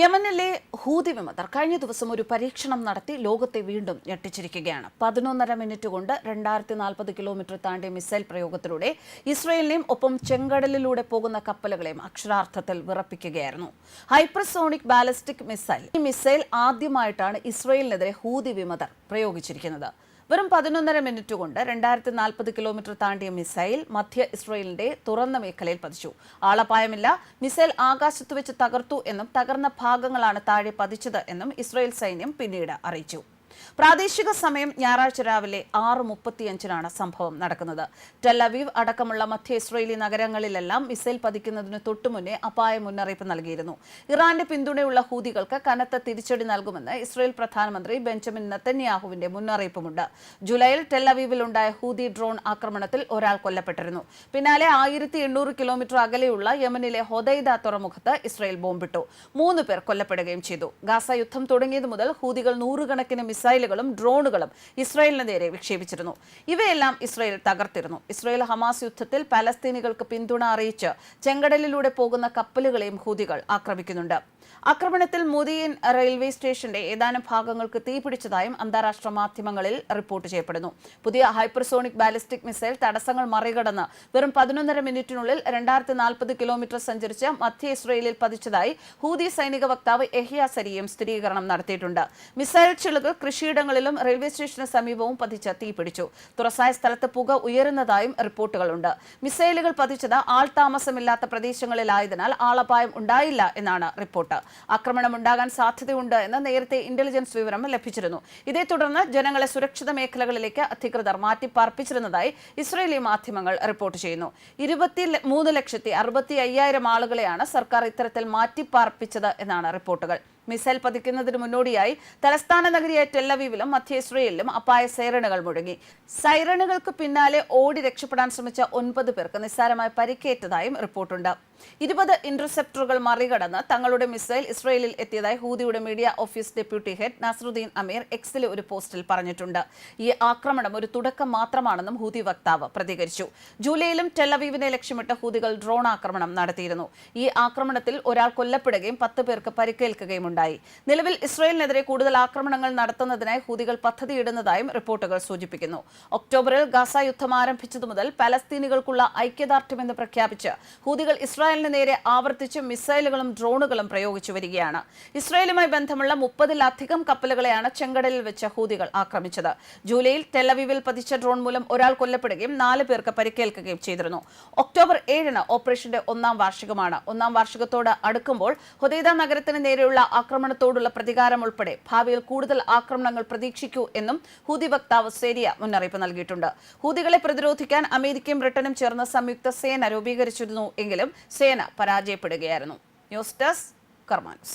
യമനിലെ ഹൂതി വിമതർ കഴിഞ്ഞ ദിവസം ഒരു പരീക്ഷണം നടത്തി ലോകത്തെ വീണ്ടും ഞെട്ടിച്ചിരിക്കുകയാണ്. പതിനൊന്നര മിനിറ്റ് കൊണ്ട് രണ്ടായിരത്തി നാൽപ്പത് കിലോമീറ്റർ താണ്ടിയ മിസൈൽ പ്രയോഗത്തിലൂടെ ഇസ്രയേലിനെയും ഒപ്പം ചെങ്കടലിലൂടെ പോകുന്ന കപ്പലുകളെയും അക്ഷരാർത്ഥത്തിൽ വിറപ്പിക്കുകയായിരുന്നു. ഹൈപ്പർസോണിക് ബാലിസ്റ്റിക് മിസൈൽ ഈ മിസൈൽ ആദ്യമായിട്ടാണ് ഇസ്രയേലിനെതിരെ ഹൂതി വിമതർ പ്രയോഗിച്ചിരിക്കുന്നത്. വെറും പതിനൊന്നര മിനിറ്റ് കൊണ്ട് രണ്ടായിരത്തി നാൽപ്പത് കിലോമീറ്റർ താണ്ടിയ മിസൈൽ മധ്യ ഇസ്രയേലിന്റെ തുറന്ന മേഖലയിൽ പതിച്ചു. ആളപായമില്ല മിസൈൽ ആകാശത്ത് വെച്ച് തകർത്തു എന്നും തകർന്ന ഭാഗങ്ങളാണ് താഴെ പതിച്ചത് എന്നും ഇസ്രയേൽ സൈന്യം പിന്നീട് അറിയിച്ചു. പ്രാദേശിക സമയം ഞായറാഴ്ച രാവിലെ ആറ് മുപ്പത്തിയഞ്ചിനാണ് സംഭവം നടക്കുന്നത്. ടെലവീവ് അടക്കമുള്ള മധ്യ ഇസ്രയേലി നഗരങ്ങളിലെല്ലാം മിസൈൽ പതിക്കുന്നതിന് തൊട്ടുമുന്നേ അപായ മുന്നറിയിപ്പ് നൽകിയിരുന്നു. ഇറാന്റെ പിന്തുണയുള്ള ഹൂതികൾക്ക് കനത്ത തിരിച്ചടി നൽകുമെന്ന് ഇസ്രയേൽ പ്രധാനമന്ത്രി ബെഞ്ചമിൻ നത്തന്യാഹുവിന്റെ മുന്നറിയിപ്പുമുണ്ട്. ജൂലൈയിൽ ടെലവീവിലുണ്ടായ ഹൂതി ഡ്രോൺ ആക്രമണത്തിൽ ഒരാൾ കൊല്ലപ്പെട്ടിരുന്നു. പിന്നാലെ ആയിരത്തി എണ്ണൂറ് കിലോമീറ്റർ അകലെയുള്ള യമനിലെ ഹൊദൈദ തുറമുഖത്ത് ഇസ്രയേൽ ബോംബിട്ടു. മൂന്ന് പേർ കൊല്ലപ്പെടുകയും ചെയ്തു. ഗാസ യുദ്ധം തുടങ്ങിയത് മുതൽ ഹൂതികൾ നൂറുകണക്കിന് മിസൈലുകളും ഡ്രോണുകളും ഇസ്രായേലിന് നേരെ വിക്ഷേപിച്ചിരുന്നു. ഇവയെല്ലാം ഇസ്രായേൽ തകർത്തിരുന്നു. ഇസ്രായേൽ ഹമാസ് യുദ്ധത്തിൽ പലസ്തീനികൾക്ക് പിന്തുണ അറിയിച്ച് ചെങ്കടലിലൂടെ പോകുന്ന കപ്പലുകളെയും ഹൂതികൾ ആക്രമിക്കുന്നുണ്ട്. ആക്രമണത്തിൽ മുദിയൻ റെയിൽവേ സ്റ്റേഷന്റെ ഏതാനും ഭാഗങ്ങൾക്ക് തീപിടിച്ചതായും അന്താരാഷ്ട്ര മാധ്യമങ്ങളിൽ റിപ്പോർട്ട് ചെയ്യപ്പെടുന്നു. പുതിയ ഹൈപ്പർസോണിക് ബാലിസ്റ്റിക് മിസൈൽ തടസ്സങ്ങൾ മറികടന്ന് വെറും പതിനൊന്നര മിനിറ്റിനുള്ളിൽ രണ്ടായിരത്തി നാൽപ്പത് കിലോമീറ്റർ സഞ്ചരിച്ച് മധ്യ ഇസ്രയേലിൽ പതിച്ചതായി ഹൂതി സൈനിക വക്താവ് എഹിയ സരിയും സ്ഥിരീകരണം നടത്തിയിട്ടുണ്ട്. മിസൈൽ ചിളുകൾ കൃഷിയിടങ്ങളിലും റെയിൽവേ സ്റ്റേഷന് സമീപവും പതിച്ച് തീപിടിച്ചു. തുറസായ സ്ഥലത്ത് പുക ഉയരുന്നതായും റിപ്പോർട്ടുകളുണ്ട്. മിസൈലുകൾ പതിച്ചത് ആൾ താമസമില്ലാത്ത പ്രദേശങ്ങളിലായതിനാൽ ആളപായം ഉണ്ടായില്ല എന്നാണ് റിപ്പോർട്ട്. ആക്രമണം ഉണ്ടാകാൻ സാധ്യതയുണ്ട് എന്ന് നേരത്തെ ഇന്റലിജൻസ് വിവരം ലഭിച്ചിരുന്നു. ഇതേ തുടർന്ന് ജനങ്ങളെ സുരക്ഷിത മേഖലകളിലേക്ക് അധികൃതർ മാറ്റിപ്പാർപ്പിച്ചിരുന്നതായി ഇസ്രയേലി മാധ്യമങ്ങൾ റിപ്പോർട്ട് ചെയ്യുന്നു. ഇരുപത്തി മൂന്ന് ലക്ഷത്തി അറുപത്തി അയ്യായിരം ആളുകളെയാണ് സർക്കാർ ഇത്തരത്തിൽ മാറ്റിപ്പാർപ്പിച്ചത് എന്നാണ് റിപ്പോർട്ടുകൾ. മിസൈൽ പതിക്കുന്നതിന് മുന്നോടിയായി തലസ്ഥാന നഗരിയായ ടെല്ലവീവിലും മധ്യ ഇസ്രയേലിലും അപായ സൈറണുകൾ മുഴങ്ങി. സൈറണുകൾക്ക് പിന്നാലെ ഓടി രക്ഷപ്പെടാൻ ശ്രമിച്ച ഒൻപത് പേർക്ക് നിസ്സാരമായി പരിക്കേറ്റതായും റിപ്പോർട്ടുണ്ട്. ഇരുപത് ഇന്റർസെപ്റ്ററുകൾ മറികടന്ന് തങ്ങളുടെ മിസൈൽ ഇസ്രയേലിൽ എത്തിയതായി ഹൂതിയുടെ media office deputy head Nasruddin Amir എക്സിലെ ഒരു പോസ്റ്റിൽ പറഞ്ഞിട്ടുണ്ട്. ഈ ആക്രമണം ഒരു തുടക്കം മാത്രമാണെന്നും ഹൂതി വക്താവ് പ്രതികരിച്ചു. ജൂലൈയിലും ടെല്ലവീവിനെ ലക്ഷ്യമിട്ട് ഹൂതികൾ ഡ്രോൺ ആക്രമണം നടത്തിയിരുന്നു. ഈ ആക്രമണത്തിൽ ഒരാൾ കൊല്ലപ്പെടുകയും പത്ത് പേർക്ക് പരിക്കേൽക്കുകയും ഉണ്ടായി. നിലവിൽ ഇസ്രയേലിനെതിരെ കൂടുതൽ ആക്രമണങ്ങൾ നടത്തുന്നതിനായി ഹൂതികൾ പദ്ധതിയിടുന്നതായും റിപ്പോർട്ടുകൾ സൂചിപ്പിക്കുന്നു. ഒക്ടോബറിൽ ഗാസ യുദ്ധം ആരംഭിച്ചതു മുതൽ പലസ്തീനികൾക്കുള്ള ഐക്യദാർഢ്യമെന്ന് പ്രഖ്യാപിച്ച് ഹൂതികൾ ഇസ്രായേലിന് നേരെ ആവർത്തിച്ച് മിസൈലുകളും ഡ്രോണുകളും പ്രയോഗിച്ചു വരികയാണ്. ഇസ്രായേലുമായി ബന്ധമുള്ള മുപ്പതിലധികം കപ്പലുകളെയാണ് ചെങ്കടലിൽ വെച്ച് ഹൂതികൾ ആക്രമിച്ചത്. ജൂലൈയിൽ ടെലവിവിൽ പതിച്ച ഡ്രോൺ മൂലം ഒരാൾ കൊല്ലപ്പെടുകയും നാല് പേർക്ക് പരിക്കേൽക്കുകയും ചെയ്തിരുന്നു. ഒക്ടോബർ ഏഴിന് ഓപ്പറേഷന്റെ ഒന്നാം വാർഷികമാണ്. ഒന്നാം വാർഷികത്തോട് അടുക്കുമ്പോൾ ഹുദൈദ നഗരത്തിന് നേരെയുള്ള ആക്രമണത്തോടുള്ള പ്രതികാരം ഉൾപ്പെടെ ഭാവിയിൽ കൂടുതൽ ആക്രമണങ്ങൾ പ്രതീക്ഷിക്കൂ എന്നും ഹൂതി വക്താവ് സേരിയ മുന്നറിയിപ്പ് നൽകിയിട്ടുണ്ട്. ഹൂതികളെ പ്രതിരോധിക്കാൻ അമേരിക്കയും ബ്രിട്ടനും ചേർന്ന് സംയുക്ത സേന രൂപീകരിച്ചിരുന്നു എങ്കിലും സേന പരാജയപ്പെടുകയായിരുന്നു. News desk കർമാൻസ്.